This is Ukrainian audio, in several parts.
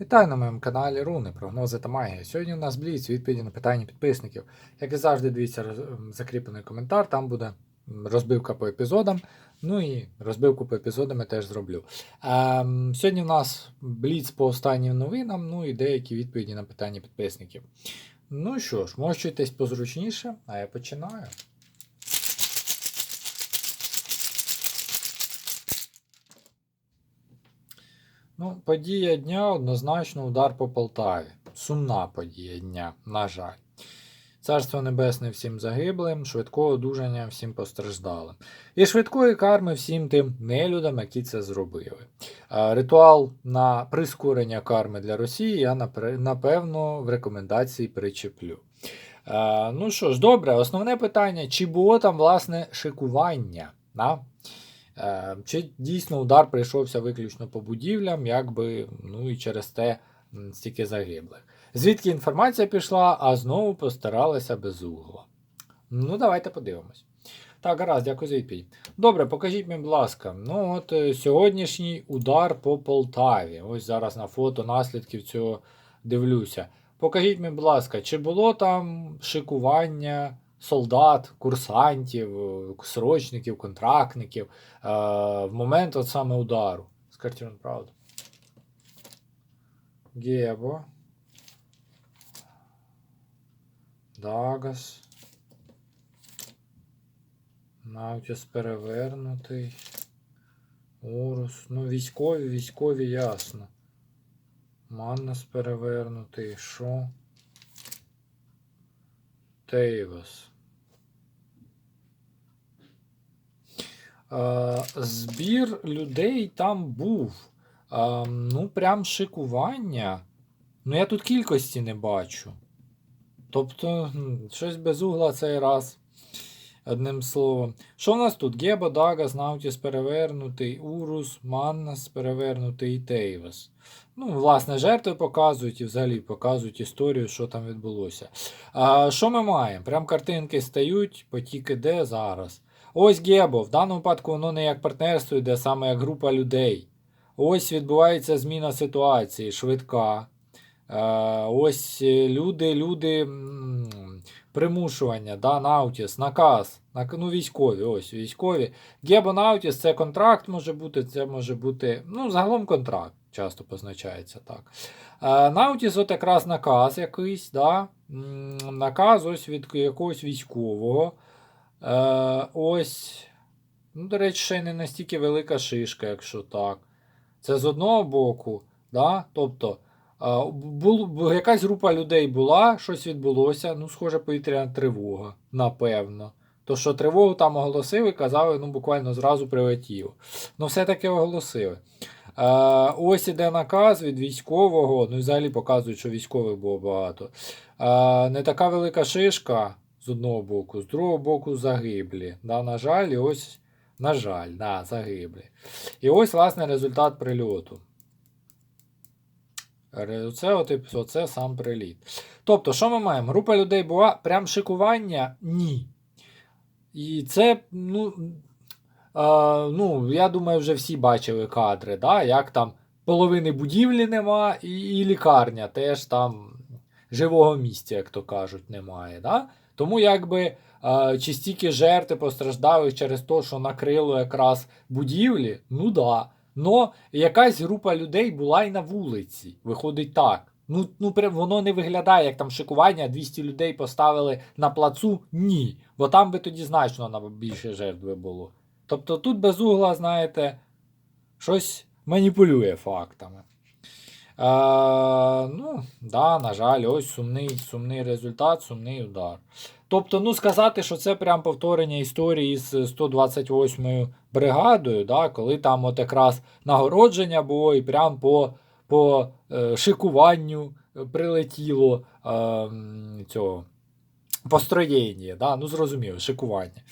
Вітаю на моєму каналі Руни, прогнози та магія. Сьогодні у нас бліц, відповіді на питання підписників. Як і завжди, дивіться ем, закріплений коментар, там буде розбивка по епізодам. Ну і розбивку по епізодам я теж зроблю. Ем, сьогодні у нас бліц по останнім новинам, ну і деякі відповіді на питання підписників. Ну що ж, мощуйтесь позручніше, а я починаю. Ну, подія дня однозначно удар по Полтаві. Сумна подія дня, на жаль. Царство Небесне всім загиблим, швидкого одужання всім постраждалим. І швидкої карми всім тим нелюдам, які це зробили. Ритуал на прискорення карми для Росії я напевно в рекомендації причеплю. Ну що ж, добре, основне питання: чи було там власне шикування? Да? Е, Чи дійсно удар прийшовся виключно по будівлям, якби, ну і через те стільки загиблих. Звідки інформація пішла, а знову постаралися без угла. Ну, давайте подивимось. Так, гаразд, дякую за відповідь. Добре, покажіть мені, будь ласка. Ну, от е, сьогоднішній удар по Полтаві. Ось зараз на фото наслідків цього дивлюся. Покажіть мені, будь ласка, чи було там шикування солдат, курсантів, е, срочників, контрактників е, в момент от саме удару? Вам правду. Гебо. Дагас. Наутіс перевернутий. Урус. Ну, військові, військові, ясно. Маннас перевернутий. Що? Тейвас. Е, збір людей там був. Ну, прям шикування. Ну, я тут кількості не бачу. Тобто, щось без угла цей раз. Одним словом. Що в нас тут? Гебо, Дагас, Наутіс перевернутий, Урус, Маннас перевернутий Тейвас. Ну, власне, жертви показують і взагалі показують історію, що там відбулося. А, що ми маємо? Прям картинки стають, потік іде зараз. Ось Гебо. В даному випадку воно не як партнерство йде, саме як група людей. Ось відбувається зміна ситуації, швидка. Ось люди, люди примушування, да, Наутіс, наказ. Ну, військові, ось військові. Гебо Наутіс це контракт може бути, це може бути. Ну, загалом контракт часто позначається так. Е, Наутіс от якраз наказ якийсь, да, наказ ось від якогось військового. Е, ось. Ну, до речі, ще й не настільки велика шишка, якщо так. Це з одного боку, да? тобто. Бул, якась група людей була, щось відбулося, ну, схоже, повітряна тривога, напевно. То, що тривогу там оголосили, казали, ну, буквально зразу прилетіло. Ну, все-таки оголосили. Е, ось іде наказ від військового, ну і взагалі показують, що військових було багато. Е, не така велика шишка з одного боку, з другого боку загиблі. Да, на жаль, і ось, на жаль, да, загиблі. І ось, власне, результат прильоту. Ре- Це, от, і- оце сам приліт. Тобто, що ми маємо? Група людей була прям шикування? Ні. І це, ну, е, ну, я думаю, вже всі бачили кадри, да? як там половини будівлі нема, і, і лікарня теж там живого місця, як то кажуть, немає. Да? Тому якби е, чи стільки жертв постраждали через те, що накрило якраз будівлі, ну да. Но якась група людей була і на вулиці. Виходить так. Ну, ну воно не виглядає, як там шикування, 200 людей поставили на плацу. Ні. Бо там би тоді значно більше жертви було. Тобто тут без угла, знаєте, щось маніпулює фактами. Е, ну, да, на жаль, ось сумний, сумний результат, сумний удар. Тобто, ну сказати, що це прям повторення історії з 128 бригадою, да, коли там от якраз нагородження було і прям по, по е, шикуванню е, прилетіло е, цього построєння, да, ну зрозуміло, шикування.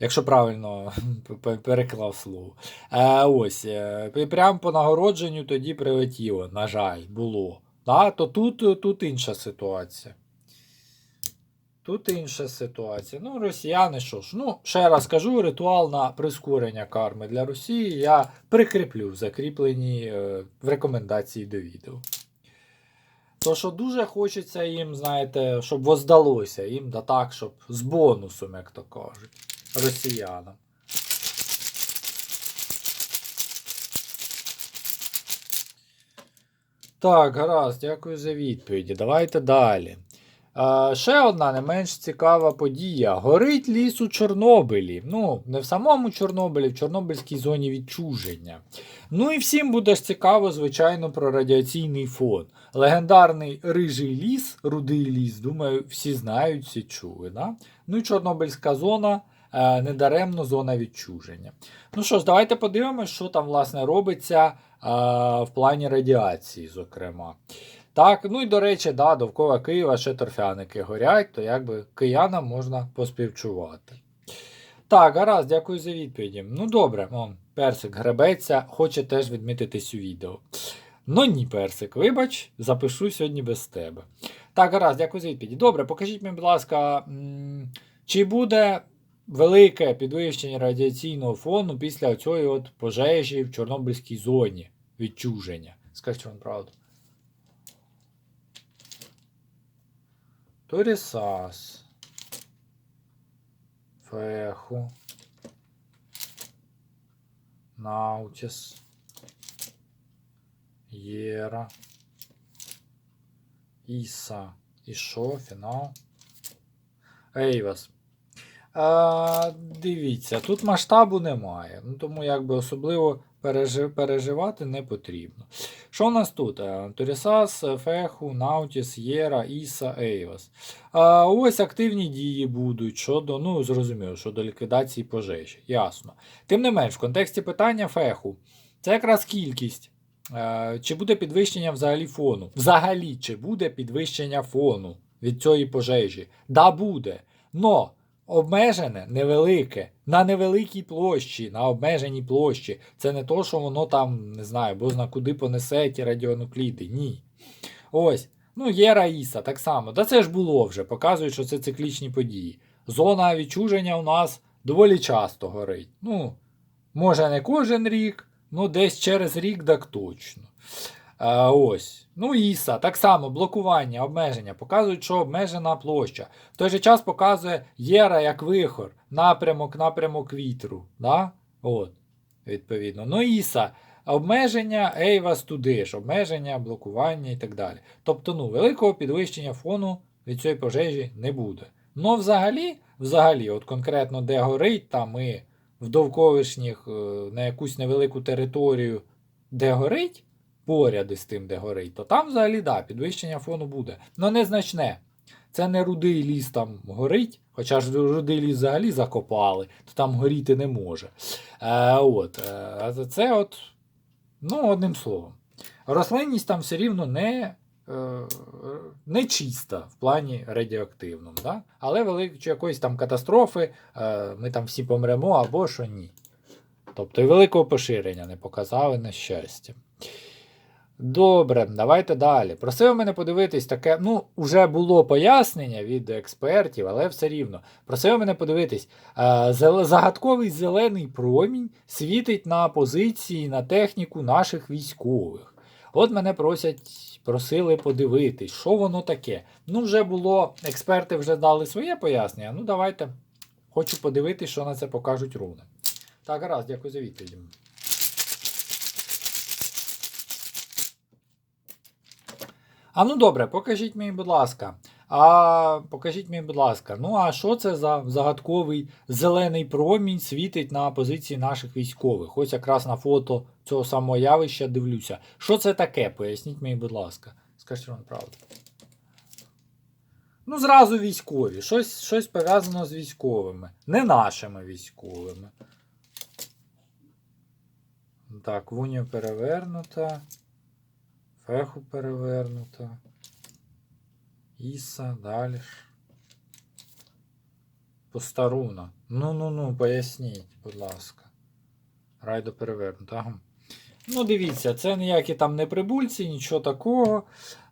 Якщо правильно переклав слово. Е, ось, е, пр- по нагородженню тоді прилетіло, на жаль, було. Да, то тут, тут інша ситуація. Тут інша ситуація. Ну, росіяни що ж. Ну, ще раз кажу, ритуал на прискорення карми для Росії я прикріплю в закріпленій е, в рекомендації до відео. То, що дуже хочеться їм, знаєте, щоб воздалося їм, да так, щоб з бонусом, як то кажуть, росіянам. Так, гаразд, дякую за відповіді. Давайте далі. А, ще одна не менш цікава подія. Горить ліс у Чорнобилі. Ну, не в самому Чорнобилі, в Чорнобильській зоні відчуження. Ну і всім буде ж цікаво, звичайно, про радіаційний фон. Легендарний рижий ліс, рудий ліс, думаю, всі знають, всі чули. Да? Ну і Чорнобильська зона. Е, Недаремно зона відчуження. Ну що ж, давайте подивимося, що там власне робиться е, в плані радіації, зокрема. Так, ну і до речі, да, довкола Києва ще торфяники горять, то якби киянам можна поспівчувати. Так, гаразд, дякую за відповіді. Ну добре, он, персик гребеться, хоче теж відмітитись у відео. Ну ні, персик, вибач, запишу сьогодні без тебе. Так, гаразд, дякую за відповіді. Добре, покажіть мені, будь ласка, чи буде велике підвищення радіаційного фону після цієї от пожежі в Чорнобильській зоні відчуження? Скажіть вам правду. Торісас. Феху. Наутіс. Єра. Іса. І що? Фінал. Ейвас. А, дивіться, тут масштабу немає. Ну, тому якби особливо пережи- переживати не потрібно. Що у нас тут? Е, Торісас, Феху, Наутіс, Єра, Іса, Ейвас. А, ось активні дії будуть щодо, ну, зрозуміло, щодо ліквідації пожежі. Ясно. Тим не менш, в контексті питання Феху, це якраз кількість. Е, Чи буде підвищення взагалі фону? Взагалі, чи буде підвищення фону від цієї пожежі? Да, буде. Но обмежене, невелике, на невеликій площі, на обмеженій площі. Це не то, що воно там, не знаю, бозна куди понесе ті радіонукліди. Ні. Ось. Ну, є Раїса, так само. Та це ж було вже. Показують, що це циклічні події. Зона відчуження у нас доволі часто горить. Ну, може, не кожен рік, ну десь через рік так точно. А, ось. Ну, Іса, так само, блокування, обмеження. Показують, що обмежена площа. В той же час показує Єра як вихор, напрямок, напрямок вітру. Да? От, відповідно. Ну, Іса, обмеження, Ейвас туди ж, обмеження, блокування і так далі. Тобто, ну, великого підвищення фону від цієї пожежі не буде. Ну, взагалі, взагалі, от конкретно де горить, там і в довколишніх е, на якусь невелику територію, де горить, поряд із тим, де горить, то там взагалі да, підвищення фону буде. Ну незначне. Це не рудий ліс там горить, хоча ж рудий ліс взагалі закопали, то там горіти не може. Е, от, е, це от, ну, одним словом. Рослинність там все рівно не, е, не чиста в плані радіоактивному. Да? Але великої якоїсь там катастрофи е, ми там всі помремо або що ні. Тобто і великого поширення не показали на щастя. Добре, давайте далі. Просив мене подивитись таке. Ну, вже було пояснення від експертів, але все рівно. Просив мене подивитись. е, Загадковий зелений промінь світить на позиції, на техніку наших військових. От мене просять, просили подивитись, що воно таке. Ну, вже було, експерти вже дали своє пояснення. Ну, давайте. Хочу подивитись, що на це покажуть руни. Так, гаразд, дякую за відповідь. А ну добре, покажіть мені, будь ласка. А покажіть мені, будь ласка, ну а що це за загадковий зелений промінь світить на позиції наших військових? Ось якраз на фото цього самого явища дивлюся. Що це таке? Поясніть мені, будь ласка. Скажіть вам правду. Ну, зразу військові. Щось, щось пов'язано з військовими. Не нашими військовими. Так, вуню перевернута. Феху перевернута. Іса, далі. ж. Постаруна. Ну-ну-ну, поясніть, будь ласка. Райдо перевернута. Ага. Ну, дивіться, це ніякі там не прибульці, нічого такого.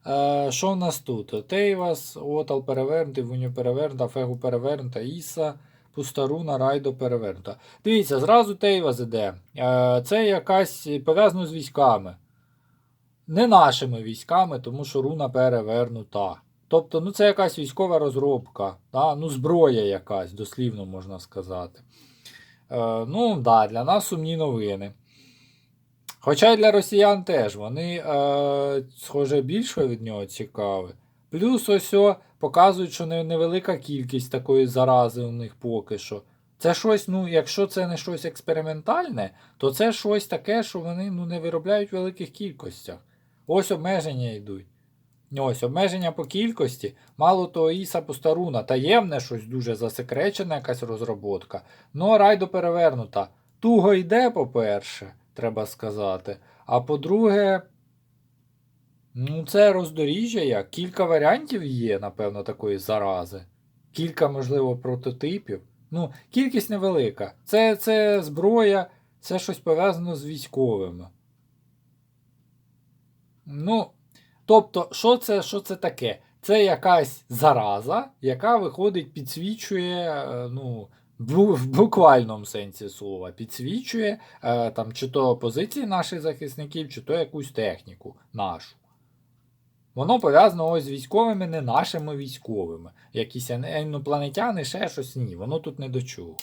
Е, що в нас тут? Тейвас, Отал перевернутий, Вуню перевернута, Фегу перевернута, Іса, Пустаруна, Райдо перевернута. Дивіться, зразу Тейвас іде. Е, це якась пов'язано з військами. Не нашими військами, тому що руна перевернута. Тобто, ну це якась військова розробка, да? ну, зброя якась, дослівно можна сказати. Е, ну, да, для нас сумні новини. Хоча й для росіян теж вони, е, схоже, більше від нього цікаві. Плюс ось показують, що невелика кількість такої зарази у них поки що. Це щось, ну, якщо це не щось експериментальне, то це щось таке, що вони ну, не виробляють в великих кількостях. Ось обмеження йдуть. Ось обмеження по кількості, мало того, Іса Постаруна, таємне щось дуже засекречена якась розроботка. Ну, райдо перевернута. Туго йде, по-перше, треба сказати. А по-друге, ну, це роздоріжжя як. Кілька варіантів є, напевно, такої зарази. Кілька, можливо, прототипів. Ну, кількість невелика. Це, це зброя, це щось пов'язано з військовими. Ну, тобто, що це, що це таке? Це якась зараза, яка виходить, підсвічує, е, ну, в буквальному сенсі слова, підсвічує е, там, чи то позиції наших захисників, чи то якусь техніку нашу. Воно пов'язано ось з військовими, не нашими військовими. Якісь інопланетяни, ще щось ні. Воно тут не до чого.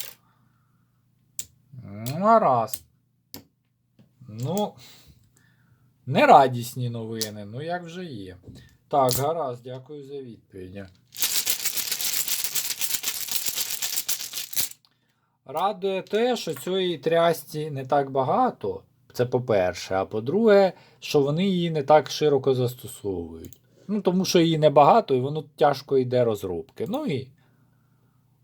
Ну, гаразд. Ну, нерадісні новини, ну як вже є. Так, гаразд, дякую за відповідь. Радує те, що цієї трясті не так багато. Це по-перше. А по-друге, що вони її не так широко застосовують. Ну, тому що її небагато і воно тяжко йде розробки. Ну і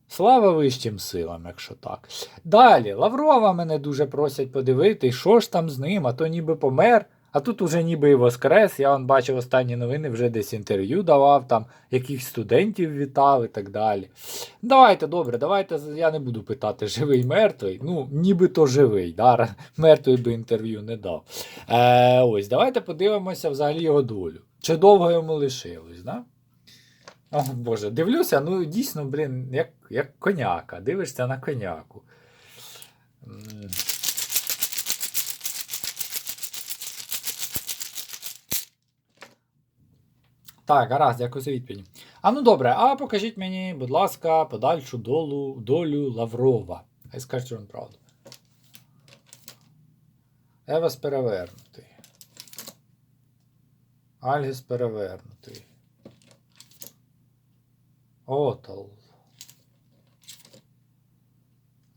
слава вищим силам, якщо так. Далі, Лаврова мене дуже просять подивити, що ж там з ним, а то ніби помер. А тут уже ніби і воскрес. Я он бачив останні новини, вже десь інтерв'ю давав, там якихось студентів вітав і так далі. Давайте, добре, давайте я не буду питати, живий мертвий. Ну, нібито живий. Да? Мертвий би інтерв'ю не дав. Е, ось, давайте подивимося взагалі його долю. Чи довго йому лишилось, да? О, Боже, дивлюся, ну дійсно, блін, як, як коняка. Дивишся на коняку. Так, гаразд, дякую за відповідь. А ну добре, а покажіть мені, будь ласка, подальшу долу, долю Лаврова. Хай скаже, що він правду. Евас перевернутий. Альгіс перевернутий. Отал.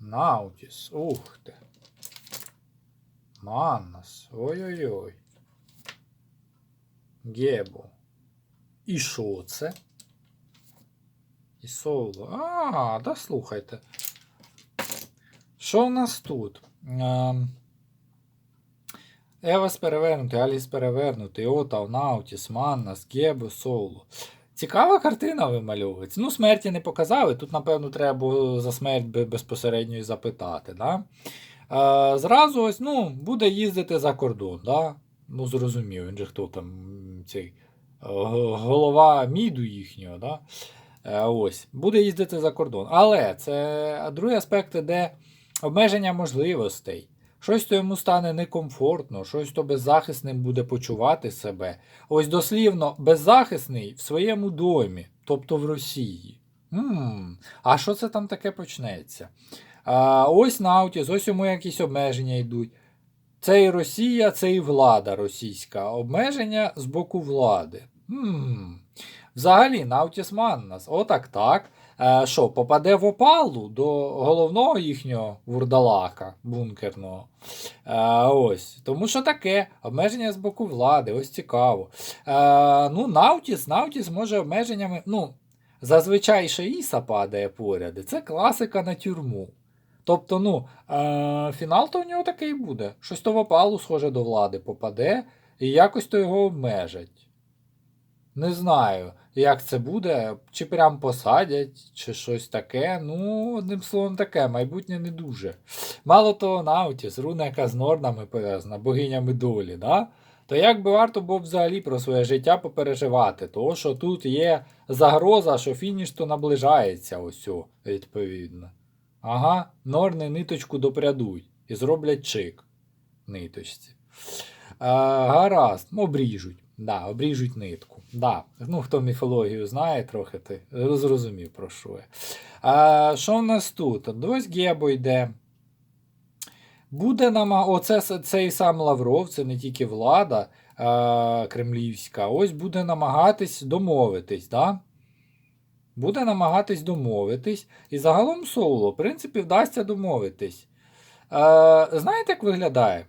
Наутіс. Ух ти. Маннас. Ой-ой-ой. Гебо. І що це? І соло. А, да слухайте. Що у нас тут? Евас перевернутий, Аліс перевернутий, Отал, Наутіс, Маннас, Гебо, Соло. Цікава картина вимальовується. Ну, смерті не показали. Тут, напевно, треба було за смерть безпосередньо і запитати. Да? Е, зразу ось, ну, буде їздити за кордон. Да? Ну, зрозумів, він же хто там цей голова міду їхнього. Да? Е, ось, буде їздити за кордон. Але це другий аспект, де обмеження можливостей. Щось то йому стане некомфортно, щось то беззахисним буде почувати себе. Ось дослівно беззахисний в своєму домі, тобто в Росії. м а що це там таке почнеться? А, ось Наутіс, ось йому якісь обмеження йдуть. Це і Росія, це і влада російська. Обмеження з боку влади. Взагалі, Наутіс Маннас, отак так. Е, попаде в опалу до головного їхнього вурдалака бункерного. Е, ось. Тому що таке обмеження з боку влади, ось цікаво. Е, ну, Наутіс, Наутіс може обмеженнями. Ну, зазвичай ще Іса падає поряд. і Це класика на тюрму. Тобто, ну, е, фінал то у нього такий буде. Щось то в опалу, схоже, до влади попаде, і якось то його обмежать. Не знаю, як це буде, чи прям посадять, чи щось таке. Ну, одним словом, таке, майбутнє не дуже. Мало того, Наутіс, руна, яка з норнами пов'язана, богинями долі, да? то як би варто було взагалі про своє життя попереживати, тому що тут є загроза, що фініш то наближається, ось відповідно. Ага, норни ниточку допрядуть і зроблять чик ниточці. гаразд, обріжуть. Да, обріжуть нитку. Да. Ну, хто міфологію знає, трохи ти зрозумів, про що я. А, що в нас тут? Ось Гебо йде. Буде нам. Оце цей сам Лавров, це не тільки влада а, кремлівська. Ось буде намагатись домовитись. Да? Буде намагатись домовитись. І загалом Соло, в принципі, вдасться домовитись. Е, знаєте, як виглядає?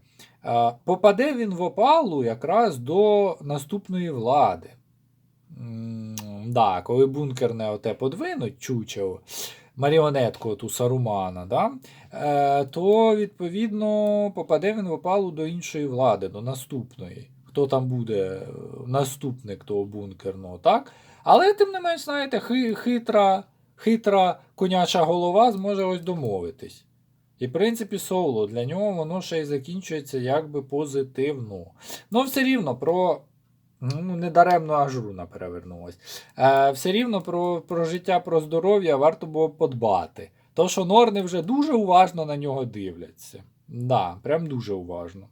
Попаде він в опалу якраз до наступної влади. Да, коли бункерне оте подвинуть Чучево, маріонетку ту Сарумана, да? е, то відповідно попаде він в опалу до іншої влади, до наступної. Хто там буде е, наступник того бункерного, так? Але тим не менш, знаєте, хитра, хитра коняча голова зможе ось домовитись. І, в принципі, соло для нього воно ще й закінчується якби позитивно. Ну, все рівно про. Ну, недаремно аж руна перевернулась. Е, все рівно про, про життя, про здоров'я варто було подбати. То, що Норни вже дуже уважно на нього дивляться. Да, прям дуже уважно.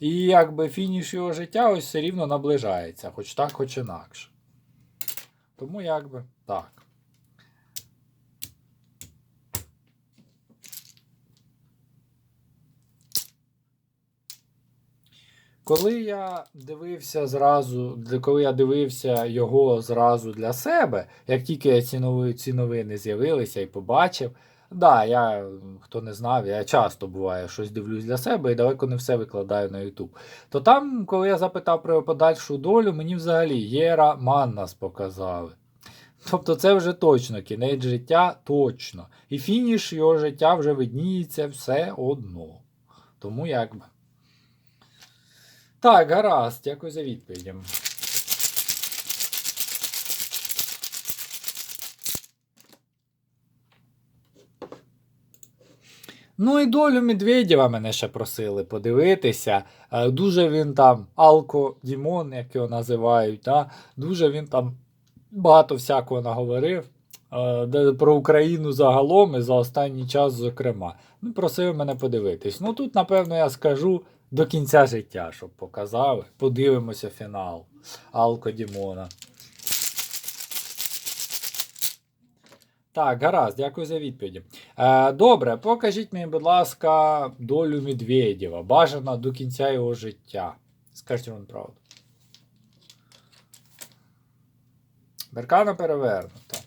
І якби фініш його життя ось все рівно наближається, хоч так, хоч інакше. Тому якби так. Коли я дивився зразу, коли я дивився його зразу для себе, як тільки ці, нови, ці новини з'явилися і побачив, да, я, хто не знав, я часто буває щось дивлюсь для себе і далеко не все викладаю на YouTube. То там, коли я запитав про подальшу долю, мені взагалі Єра Маннас показали. Тобто це вже точно кінець життя, точно. І фініш його життя вже видніється все одно. Тому якби. Так, гаразд, дякую за відповідь. Ну і долю Медведєва мене ще просили подивитися. Е, Дуже він там алко-дімон, як його називають. Да? Дуже він там багато всякого наговорив. е, Про Україну загалом і за останній час, зокрема. Ну, просив мене подивитись. Ну тут, напевно, я скажу до кінця життя, щоб показали. Подивимося фінал Алко Дімона. Так, гаразд, дякую за відповіді. Е, добре, покажіть мені, будь ласка, долю Медведєва. Бажано до кінця його життя. Скажіть вам правду. Беркана перевернута.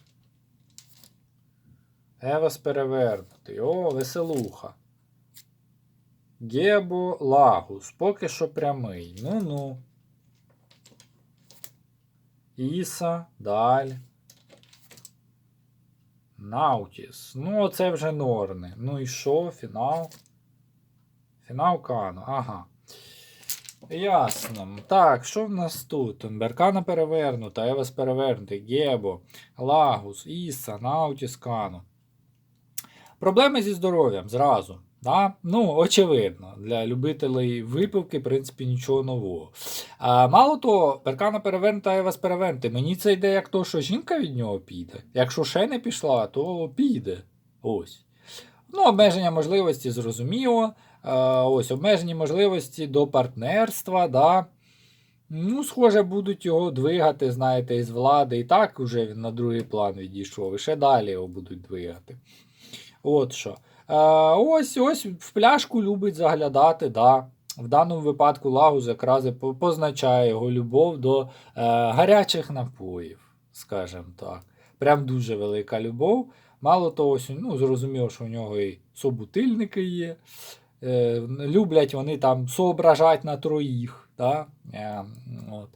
Евас перевернутий. О, веселуха. Гебо Лагус. Поки що прямий. Ну-ну. Іса. Даль. Наутіс. Ну, оце вже Норни. Ну і що? Фінал? Фінал Кану. Ага. Ясно. Так, що в нас тут? Беркана перевернута, Евас перевернутий, Гебо, Лагус, Іса, Наутіс, Кану. Проблеми зі здоров'ям зразу. Да? Ну, очевидно, для любителей випивки, в принципі, нічого нового. А, мало того, Беркана перевернута, Евас перевернутий. Мені це йде як то, що жінка від нього піде. Якщо ще не пішла, то піде. Ось. Ну, обмеження можливості зрозуміло. Е, ось обмежені можливості до партнерства. Да? Ну, схоже, будуть його двигати, знаєте, із влади. І так уже він на другий план відійшов. І ще далі його будуть двигати. От що. Е, ось ось в пляшку любить заглядати, да. В даному випадку Лагус якраз позначає його любов до е, гарячих напоїв, скажімо так. Прям дуже велика любов. Мало того, ну, зрозуміло, що у нього і собутильники є. Е, люблять вони там соображать на троїх. Да? Е, от.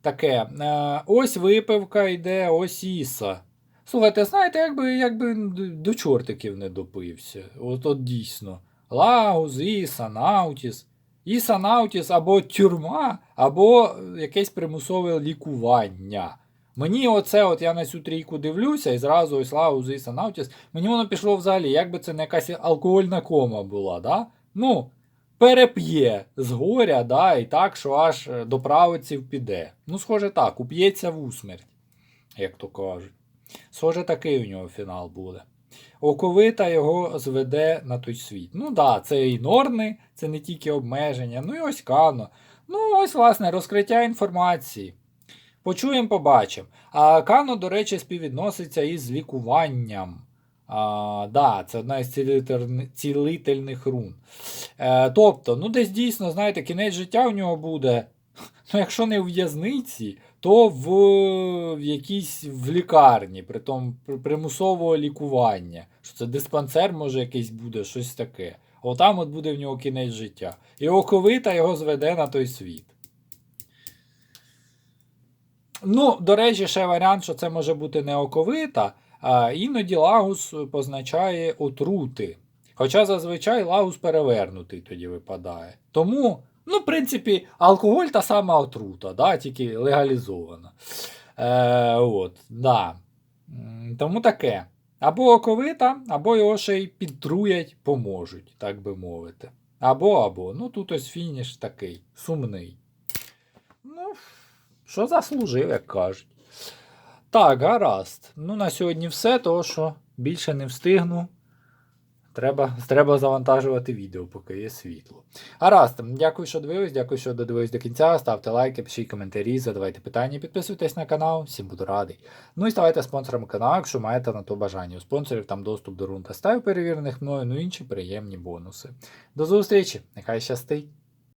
Таке. Е, ось випивка йде, ось Іса. Слухайте, знаєте, якби, якби до чортиків не допився. От, от дійсно. Лагус, Іса, Наутіс. Іса або тюрма, або якесь примусове лікування. Мені оце, от я на цю трійку дивлюся, і зразу ось Лагус, Іса, Наутіс. Мені воно пішло взагалі, якби це не якась алкогольна кома була, да? Ну, переп'є з горя, да, і так, що аж е, до правиців піде. Ну, схоже так, уп'ється в усмерть, як то кажуть. Схоже, такий у нього фінал буде. Оковита його зведе на той світ. Ну да, це і норни, це не тільки обмеження. Ну і ось Кано. Ну, ось, власне, розкриття інформації. Почуємо, побачимо. А Кано, до речі, співвідноситься із лікуванням. А, да, це одна із цілительних рун. Е, тобто, ну десь дійсно, знаєте, кінець життя у нього буде. Ну, якщо не в в'язниці, то в, в якійсь в лікарні, при- примусового лікування. Що це диспансер, може, якийсь буде, щось таке. Отам от буде в нього кінець життя. І оковита його зведе на той світ. Ну, до речі, ще варіант, що це може бути не оковита, а іноді лагус позначає отрути. Хоча зазвичай лагус перевернутий тоді випадає. Тому, ну, в принципі, алкоголь та сама отрута, да, тільки легалізована. Е, от, да. Тому таке. Або оковита, або його ще й підтруять, поможуть, так би мовити. Або, або. Ну, тут ось фініш такий, сумний. Ну, що заслужив, як кажуть. Так, гаразд. Ну, на сьогодні все, того що більше не встигну. Треба, треба завантажувати відео, поки є світло. Гаразд, дякую, що дивились, дякую, що додивились до кінця. Ставте лайки, пишіть коментарі, задавайте питання, підписуйтесь на канал, всім буду радий. Ну і ставайте спонсором каналу, якщо маєте на то бажання. У спонсорів там доступ до рун та став перевірених мною, ну і інші приємні бонуси. До зустрічі, нехай щастить!